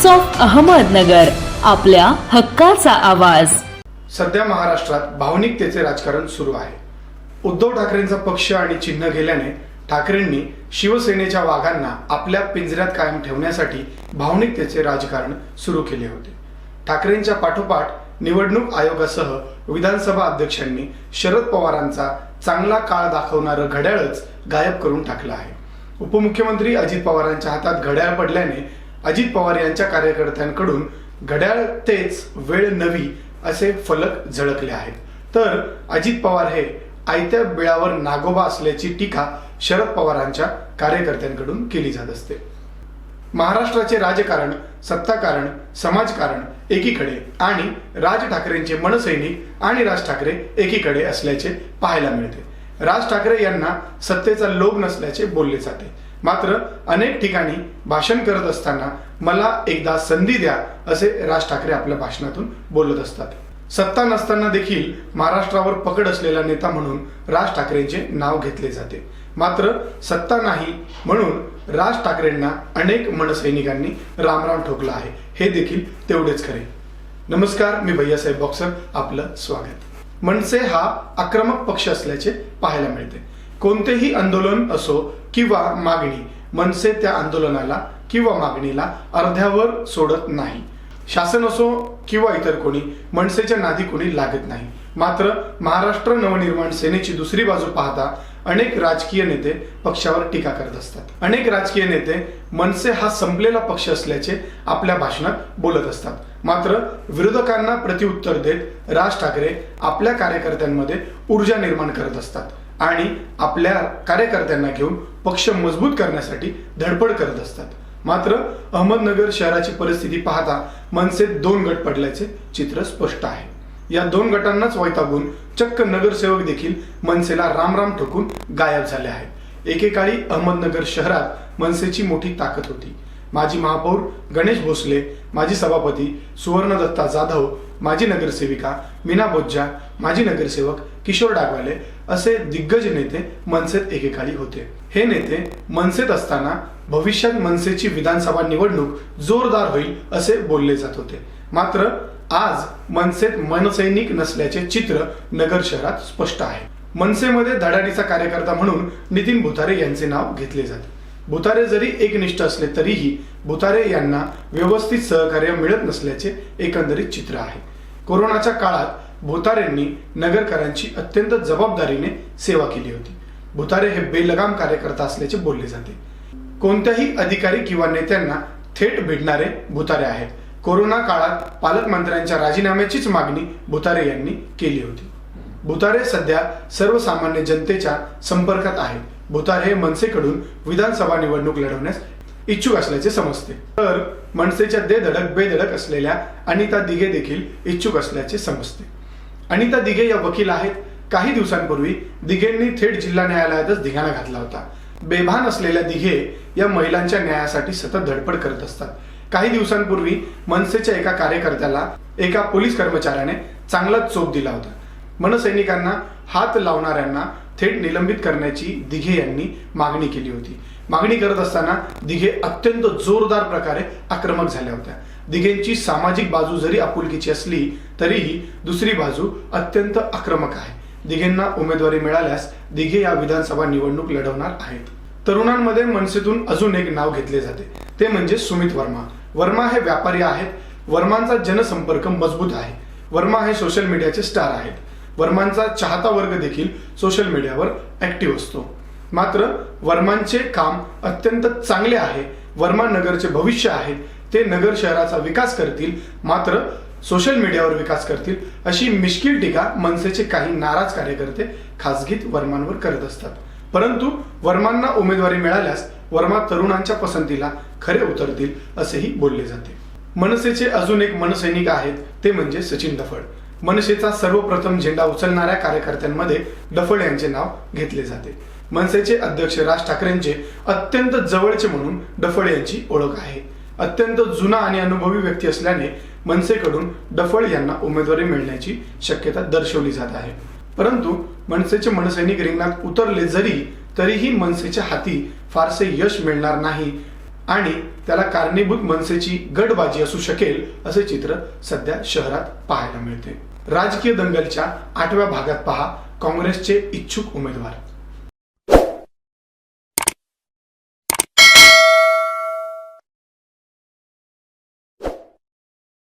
Times of Ahmednagar आपल्या हक्काचा आवाज. सध्या महाराष्ट्रात भावनिकतेचे राजकारण सुरू आहे. उद्धव ठाकरेंचा पक्ष आणि चिन्ह गेल्याने ठाकरेंनी शिवसेनेच्या वाघांना आपल्या पिंजऱ्यात कायम ठेवण्यासाठी भावनिकतेचे राजकारण सुरू केले होते. ठाकरेंच्या पाठोपाठ निवडणूक आयोगासह विधानसभा अध्यक्षांनी शरद पवारांचा चांगला काळ दाखवणारं घड्याळच गायब करून टाकलं आहे. उपमुख्यमंत्री अजित पवारांच्या हातात घड्याळ पडल्याने अजित पवार यांच्या कार्यकर्त्यांकडून घड्याळ तेच वेळ नवी असे फलक झळकले आहेत. तर अजित पवार हे आयत्या बिळावर नागोबा असल्याची टीका शरद पवारांच्या कार्यकर्त्यांकडून केली जात असते. महाराष्ट्राचे राजकारण सत्ताकारण समाजकारण एकीकडे आणि राज ठाकरेंचे मनसैनिक आणि राज ठाकरे एकीकडे असल्याचे पाहायला मिळते. राज ठाकरे यांना सत्तेचा लोभ नसल्याचे बोलले जाते. मात्र अनेक ठिकाणी भाषण करत असताना मला एकदा संधी द्या असे राज ठाकरे आपल्या भाषणातून बोलत असतात. सत्ता नसताना देखील महाराष्ट्रावर पकड असलेला नेता म्हणून राज ठाकरेंचे नाव घेतले जाते. मात्र सत्ता नाही म्हणून राज ठाकरेंना अनेक मनसैनिकांनी रामराम ठोकला आहे. हे देखील तेवढेच खरे. नमस्कार मी भैयासाहेब बॉक्सर. आपलं स्वागत. मनसे हा आक्रमक पक्ष असल्याचे पाहायला मिळते. कोणतेही आंदोलन असो किंवा मागणी मनसे त्या आंदोलनाला किंवा मागणीला अर्ध्यावर सोडत नाही. शासन असो किंवा इतर कोणी मनसेच्या नादी कोणी लागत नाही. मात्र महाराष्ट्र नवनिर्माण सेनेची दुसरी बाजू पाहता अनेक राजकीय नेते पक्षावर टीका करत असतात. अनेक राजकीय नेते मनसे हा संपलेला पक्ष असल्याचे आपल्या भाषणात बोलत असतात. मात्र विरोधकांना प्रतिउत्तर देत राज ठाकरे आपल्या कार्यकर्त्यांमध्ये ऊर्जा निर्माण करत असतात. आणि आपल्या कार्यकर्त्यांना घेऊन पक्ष मजबूत करण्यासाठी धडपड करत असतात. मात्र अहमदनगर शहराची परिस्थिती पाहता मनसेत दोन गट पडल्याचे चित्र स्पष्ट आहे. या दोन गटांनाच वैतागून चक्क नगरसेवक देखील मनसेला रामराम ठोकून गायब झाले आहेत. एकेकाळी अहमदनगर शहरात मनसेची मोठी ताकद होती. माजी महापौर गणेश भोसले माजी सभापती सुवर्णदत्ता जाधव माजी नगरसेविका मीना बोज्जा माजी नगरसेवक किशोर डागवाले असे दिग्गज नेते मनसेत एकेकाळी होते. हे नेते मनसेत असताना भविष्यात मनसेची विधानसभा निवडणूक जोरदार होईल असे बोलले जात होते. मात्र आज मनसेत मनसैनिक नसल्याचे चित्र नगर शहरात स्पष्ट आहे. मनसेमध्ये धडाडीचा कार्यकर्ता म्हणून नितीन भुतारे यांचे नाव घेतले जाते. भुतारे जरी एकनिष्ठ असले तरीही भुतारे यांना व्यवस्थित सहकार्य मिळत नसल्याचे एकंदरीत चित्र आहे. कोरोनाच्या काळात भुतारेंनी नगरकरांची अत्यंत जबाबदारीने सेवा केली होती. भुतारे हे बेलगाम कार्यकर्ता असल्याचे बोलले जाते. कोणत्याही अधिकारी किंवा नेत्यांना थेट भिडणारे भुतारे आहेत. कोरोना काळात पालकमंत्र्यांच्या राजीनाम्याचीच मागणी भुतारे यांनी केली होती. भुतारे सध्या सर्वसामान्य जनतेच्या संपर्कात आहेत. भुतारे हे मनसेकडून विधानसभा निवडणूक लढवण्यास इच्छुक असल्याचे समजते. तर मनसेच्या देधडक बेधडक असलेल्या अनिता दिघे देखील इच्छुक असल्याचे समजते. अनिता दिघे या वकील आहेत. काही दिवसांपूर्वी दिघेंनी थेट जिल्हा न्यायालयातच धिगाणा घातला होता. बेभान असलेल्या दिघे या महिलांच्या न्यायासाठी सतत धडपड करत असतात. काही दिवसांपूर्वी मनसेच्या एका कार्यकर्त्याला एका पोलीस कर्मचाऱ्याने चांगलाच चोप दिला होता. मनसैनिकांना हात लावणाऱ्यांना थेट निलंबित करण्याची दिघे यांनी मागणी केली होती. मागणी करत असताना दिघे अत्यंत जोरदार प्रकारे आक्रमक झाल्या होत्या. दिघेंची सामाजिक बाजू जरी आपुलकीची असली तरीही दुसरी बाजू अत्यंत आक्रमक आहे. दिघेंना उमेदवारी मिळाल्यास दिघे या विधानसभा निवडणूक लढवणार आहेत. तरुणांमध्ये मनसेतून अजून एक नाव घेतले जाते. ते म्हणजे सुमित वर्मा. वर्मा हे व्यापारी आहेत. वर्मांचा जनसंपर्क मजबूत आहे. वर्मा हे सोशल मीडियाचे स्टार आहेत. वर्मांचा चाहता वर्ग देखील सोशल मीडियावर ऍक्टिव्ह असतो. मात्र वर्मांचे काम अत्यंत चांगले आहे. वर्मा नगरचे भविष्य आहे ते नगर शहराचा विकास करतील मात्र सोशल मीडियावर विकास करतील अशी मिश्किल टीका मनसेचे काही नाराज कार्यकर्ते खासगीत वर्मांवर करत असतात. परंतु वर्मांना उमेदवारी मिळाल्यास वर्मा तरुणांच्या पसंतीला खरे उतरतील असेही बोलले जाते. मनसेचे अजून एक मनसैनिक आहेत ते म्हणजे सचिन दफड. मनसेचा सर्वप्रथम झेंडा उचलणाऱ्या कार्यकर्त्यांमध्ये डफळ यांचे नाव घेतले जाते. मनसेचे अध्यक्ष राज ठाकरेंचे अत्यंत जवळचे म्हणून डफळ यांची ओळख आहे. अत्यंत जुना आणि अनुभवी व्यक्ती असल्याने मनसेकडून डफळ यांना उमेदवारी मिळण्याची शक्यता दर्शवली जात आहे. परंतु मनसेचे मनसैनिक रिंगणात उतरले जरी तरीही मनसेच्या हाती फारसे यश मिळणार नाही आणि त्याला कारणीभूत मनसेची गडबाजी असू शकेल असे चित्र सध्या शहरात पाहायला मिळते. राजकीय दंगलच्या आठव्या भागात पहा काँग्रेसचे इच्छुक उमेदवार.